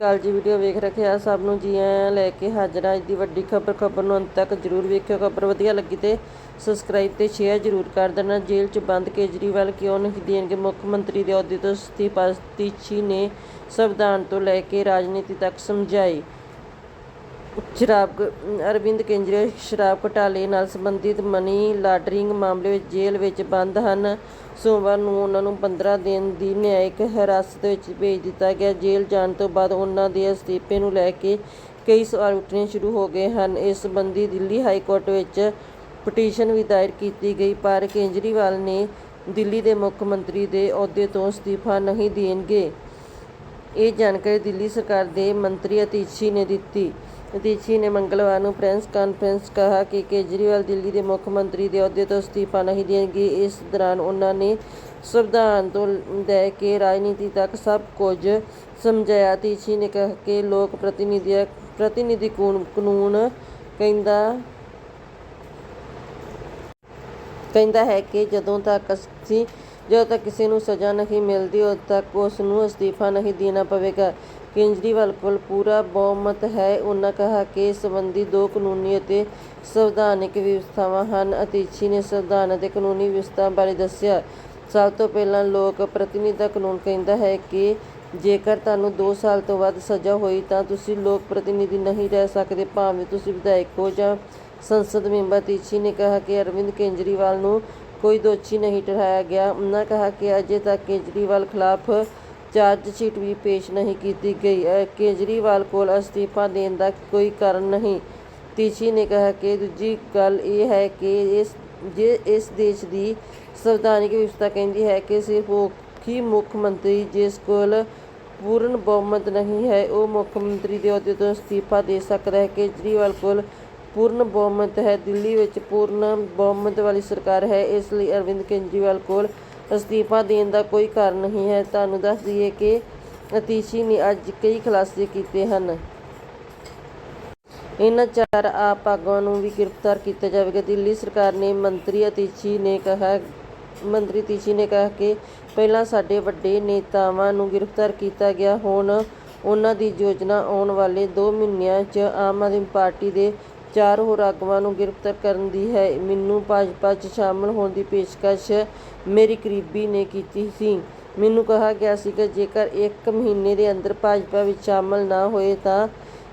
ਕਾਲ ਜੀ ਵੀਡੀਓ ਵੇਖ ਰੱਖਿਆ, ਸਭ ਨੂੰ ਜੀ ਆਇਆਂ ਲੈ ਕੇ ਹਾਜ਼ਰ ਅੱਜ ਦੀ ਵੱਡੀ ਖਬਰ ਖਬਰ ਨੂੰ ਅੰਤ ਤੱਕ ਜਰੂਰ ਵੇਖਿਓ। ਖਬਰ ਵਧੀਆ ਲੱਗੀ ਤੇ ਸਬਸਕ੍ਰਾਈਬ ਤੇ ਸ਼ੇਅਰ ਜਰੂਰ ਕਰ ਦੇਣਾ। ਜੇਲ੍ਹ 'ਚ ਬੰਦ ਕੇਜਰੀਵਾਲ ਕਿਉਂ ਨਹੀਂ ਦੇਣਗੇ? ਮੁੱਖ ਮੰਤਰੀ ਦੇ ਅਹੁਦੇ ਤੋਂ ਅਸਤੀਫਾ ਤੀਛੀ ਨੇ ਸੰਵਿਧਾਨ ਤੋਂ ਲੈ ਕੇ ਰਾਜਨੀਤੀ ਤੱਕ ਸਮਝਾਈ। ਸ਼ਰਾਬ ਅਰਵਿੰਦ ਕੇਜਰੀਵਾਲ ਸ਼ਰਾਬ ਘੁਟਾਲੇ ਨਾਲ ਸੰਬੰਧਿਤ ਮਨੀ ਲਾਂਡਰਿੰਗ ਮਾਮਲੇ ਵਿੱਚ ਜੇਲ੍ਹ ਵਿੱਚ ਬੰਦ ਹਨ। ਸੋਮਵਾਰ ਨੂੰ ਉਹਨਾਂ ਨੂੰ 15 ਦਿਨ ਦੀ ਨਿਆਇਕ ਹਿਰਾਸਤ ਵਿੱਚ ਭੇਜ ਦਿੱਤਾ ਗਿਆ। ਜੇਲ੍ਹ ਜਾਣ ਤੋਂ ਬਾਅਦ ਉਹਨਾਂ ਦੇ ਅਸਤੀਫੇ ਨੂੰ ਲੈ ਕੇ ਕਈ ਸਵਾਲ ਉੱਠਣੇ ਸ਼ੁਰੂ ਹੋ ਗਏ ਹਨ। ਇਸ ਸੰਬੰਧੀ ਦਿੱਲੀ ਹਾਈ ਕੋਰਟ ਵਿੱਚ ਪਟੀਸ਼ਨ ਵੀ ਦਾਇਰ ਕੀਤੀ ਗਈ, ਪਰ ਕੇਜਰੀਵਾਲ ਨੇ ਦਿੱਲੀ ਦੇ ਮੁੱਖ ਮੰਤਰੀ ਦੇ ਅਹੁਦੇ ਤੋਂ ਅਸਤੀਫਾ ਨਹੀਂ ਦੇਣਗੇ। ਇਹ ਜਾਣਕਾਰੀ ਦਿੱਲੀ ਸਰਕਾਰ ਦੇ ਮੰਤਰੀ ਅਤੀਸ਼ੀ ਨੇ ਦਿੱਤੀ। ਅਤੀਸ਼ੀ ਨੇ ਮੰਗਲਵਾਰ ਨੂੰ ਪ੍ਰੈਸ ਕਾਨਫਰੰਸ ਕਹਾ ਕਿ ਕੇਜਰੀਵਾਲ ਦਿੱਲੀ ਦੇ ਮੁੱਖ ਮੰਤਰੀ ਦੇ ਅਹੁਦੇ ਤੋਂ ਅਸਤੀਫਾ ਨਹੀਂ ਦੇਣਗੇ। ਇਸ ਦੌਰਾਨ ਉਹਨਾਂ ਨੇ ਸੰਵਿਧਾਨ ਤੋਂ ਲੈ ਕੇ ਰਾਜਨੀਤੀ ਤੱਕ ਸਭ ਕੁਝ ਸਮਝਾਇਆ। ਅਤੀਸ਼ੀ ਨੇ ਕਿਹਾ ਕਿ ਲੋਕ ਪ੍ਰਤੀਨਿਧੀ ਪ੍ਰਤੀਨਿਧੀ ਕਾਨੂੰਨ ਕਹਿੰਦਾ ਕਹਿੰਦਾ ਹੈ ਕਿ ਜਦੋਂ ਤੱਕ ਅਸੀਂ ਜਦੋਂ ਤੱਕ ਕਿਸੇ ਨੂੰ ਸਜ਼ਾ ਨਹੀਂ ਮਿਲਦੀ, ਉਦੋਂ ਤੱਕ ਉਸ ਨੂੰ ਅਸਤੀਫਾ ਨਹੀਂ ਦੇਣਾ ਪਵੇਗਾ। ਕੇਜਰੀਵਾਲ ਕੋਲ ਪੂਰਾ ਬਹੁਮਤ ਹੈ। ਉਹਨਾਂ ਕਿਹਾ ਕਿ ਇਸ ਸੰਬੰਧੀ ਦੋ ਕਾਨੂੰਨੀ ਅਤੇ ਸੰਵਿਧਾਨਿਕ ਵਿਵਸਥਾਵਾਂ ਹਨ। ਅਤੀਸ਼ੀ ਨੇ ਸੰਵਿਧਾਨ ਅਤੇ ਕਾਨੂੰਨੀ ਵਿਵਸਥਾ ਬਾਰੇ ਦੱਸਿਆ। ਸਭ ਤੋਂ ਪਹਿਲਾਂ ਲੋਕ ਪ੍ਰਤੀਨਿਧਤਾ ਕਾਨੂੰਨ ਕਹਿੰਦਾ ਹੈ ਕਿ ਜੇਕਰ ਤੁਹਾਨੂੰ 2 ਸਾਲ ਤੋਂ ਵੱਧ ਸਜ਼ਾ ਹੋਈ, ਤਾਂ ਤੁਸੀਂ ਲੋਕ ਪ੍ਰਤੀਨਿਧੀ ਨਹੀਂ ਰਹਿ ਸਕਦੇ, ਭਾਵੇਂ ਤੁਸੀਂ ਵਿਧਾਇਕ ਹੋ ਜਾਂ ਸੰਸਦ ਮੈਂਬਰ। ਤੀਛੀ ਨੇ ਕਿਹਾ ਕਿ ਅਰਵਿੰਦ ਕੇਜਰੀਵਾਲ ਨੂੰ ਕੋਈ ਦੋਸ਼ੀ ਨਹੀਂ ਠਹਿਰਾਇਆ ਗਿਆ। ਉਹਨਾਂ ਕਿਹਾ ਕਿ ਅਜੇ ਤੱਕ ਕੇਜਰੀਵਾਲ ਖਿਲਾਫ ਚਾਰਜਸ਼ੀਟ ਵੀ ਪੇਸ਼ ਨਹੀਂ ਕੀਤੀ ਗਈ। ਹੈ ਕੇਜਰੀਵਾਲ ਕੋਲ ਅਸਤੀਫਾ ਦੇਣ ਦਾ ਕੋਈ ਕਾਰਨ ਨਹੀਂ। ਤੀਸ਼ੀ ਨੇ ਕਿਹਾ ਕਿ ਦੂਜੀ ਗੱਲ ਇਹ ਹੈ ਕਿ ਇਸ, ਜੇ ਇਸ ਦੇਸ਼ ਦੀ ਸੰਵਿਧਾਨਿਕ ਵਿਵਸਥਾ ਕਹਿੰਦੀ ਹੈ ਕਿ ਸਿਰਫ ਉਹ ਹੀ ਮੁੱਖ ਮੰਤਰੀ ਜਿਸ ਕੋਲ ਪੂਰਨ ਬਹੁਮਤ ਨਹੀਂ ਹੈ, ਉਹ ਮੁੱਖ ਮੰਤਰੀ ਦੇ ਅਹੁਦੇ ਤੋਂ ਅਸਤੀਫਾ ਦੇ ਸਕਦਾ ਹੈ। ਕੇਜਰੀਵਾਲ ਕੋਲ ਪੂਰਨ ਬਹੁਮਤ ਹੈ। ਦਿੱਲੀ ਵਿੱਚ ਪੂਰਨ ਬਹੁਮਤ ਵਾਲੀ ਸਰਕਾਰ ਹੈ। ਇਸ ਲਈ ਅਰਵਿੰਦ ਕੇਜਰੀਵਾਲ ਕੋਲ ਅਸਤੀਫਾ ਦੇਣ ਦਾ ਕੋਈ ਕਾਰਨ ਨਹੀਂ ਹੈ। ਤੁਹਾਨੂੰ ਦੱਸ ਦਈਏ ਕਿ ਅਤੀਸ਼ੀ ਨੇ ਅੱਜ ਕਈ ਖੁਲਾਸੇ ਕੀਤੇ ਹਨ। ਇਹਨਾਂ ਚਾਰ ਆਪ ਆਗੂਆਂ ਨੂੰ ਵੀ ਗ੍ਰਿਫਤਾਰ ਕੀਤਾ ਜਾਵੇਗਾ। ਦਿੱਲੀ ਸਰਕਾਰ ਨੇ ਮੰਤਰੀ ਅਤੀਸ਼ੀ ਨੇ ਕਿਹਾ, ਮੰਤਰੀ ਅਤੀਸ਼ੀ ਨੇ ਕਿਹਾ ਕਿ ਪਹਿਲਾਂ ਸਾਡੇ ਵੱਡੇ ਨੇਤਾਵਾਂ ਨੂੰ ਗ੍ਰਿਫਤਾਰ ਕੀਤਾ ਗਿਆ। ਹੁਣ ਉਹਨਾਂ ਦੀ ਯੋਜਨਾ ਆਉਣ ਵਾਲੇ 2 ਮਹੀਨਿਆਂ 'ਚ ਆਮ ਆਦਮੀ ਪਾਰਟੀ ਦੇ ਚਾਰ ਹੋਰ ਆਗੂਆਂ ਨੂੰ ਗ੍ਰਿਫਤਾਰ ਕਰਨ ਦੀ ਹੈ। ਮੈਨੂੰ ਭਾਜਪਾ 'ਚ ਸ਼ਾਮਲ ਹੋਣ ਦੀ ਪੇਸ਼ਕਸ਼ ਮੇਰੀ ਕਰੀਬੀ ਨੇ ਕੀਤੀ ਸੀ। ਮੈਨੂੰ ਕਿਹਾ ਗਿਆ ਸੀ ਕਿ ਜੇਕਰ ਇੱਕ ਮਹੀਨੇ ਦੇ ਅੰਦਰ ਭਾਜਪਾ ਵਿੱਚ ਸ਼ਾਮਲ ਨਾ ਹੋਏ ਤਾਂ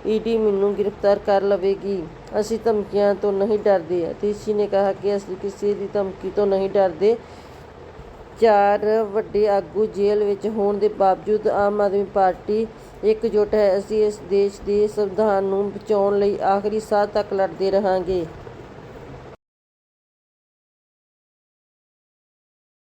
ਈਡੀ ਮੈਨੂੰ ਗ੍ਰਿਫਤਾਰ ਕਰ ਲਵੇਗੀ। ਅਸੀਂ ਧਮਕੀਆਂ ਤੋਂ ਨਹੀਂ ਡਰਦੇ। ਅਤੀਸ਼ੀ ਨੇ ਕਿਹਾ ਕਿ ਅਸੀਂ ਕਿਸੇ ਦੀ ਧਮਕੀ ਤੋਂ ਨਹੀਂ ਡਰਦੇ। ਚਾਰ ਵੱਡੇ ਆਗੂ ਜੇਲ੍ਹ ਵਿੱਚ ਹੋਣ ਦੇ ਬਾਵਜੂਦ ਆਮ ਆਦਮੀ ਪਾਰਟੀ ਇਕਜੁੱਟ ਹੈ। ਅਸੀਂ ਇਸ ਦੇਸ਼ ਦੇ ਸੰਵਿਧਾਨ ਨੂੰ ਬਚਾਉਣ ਲਈ ਆਖਰੀ ਸਾਹ ਤੱਕ ਲੜਦੇ ਰਹਾਂਗੇ।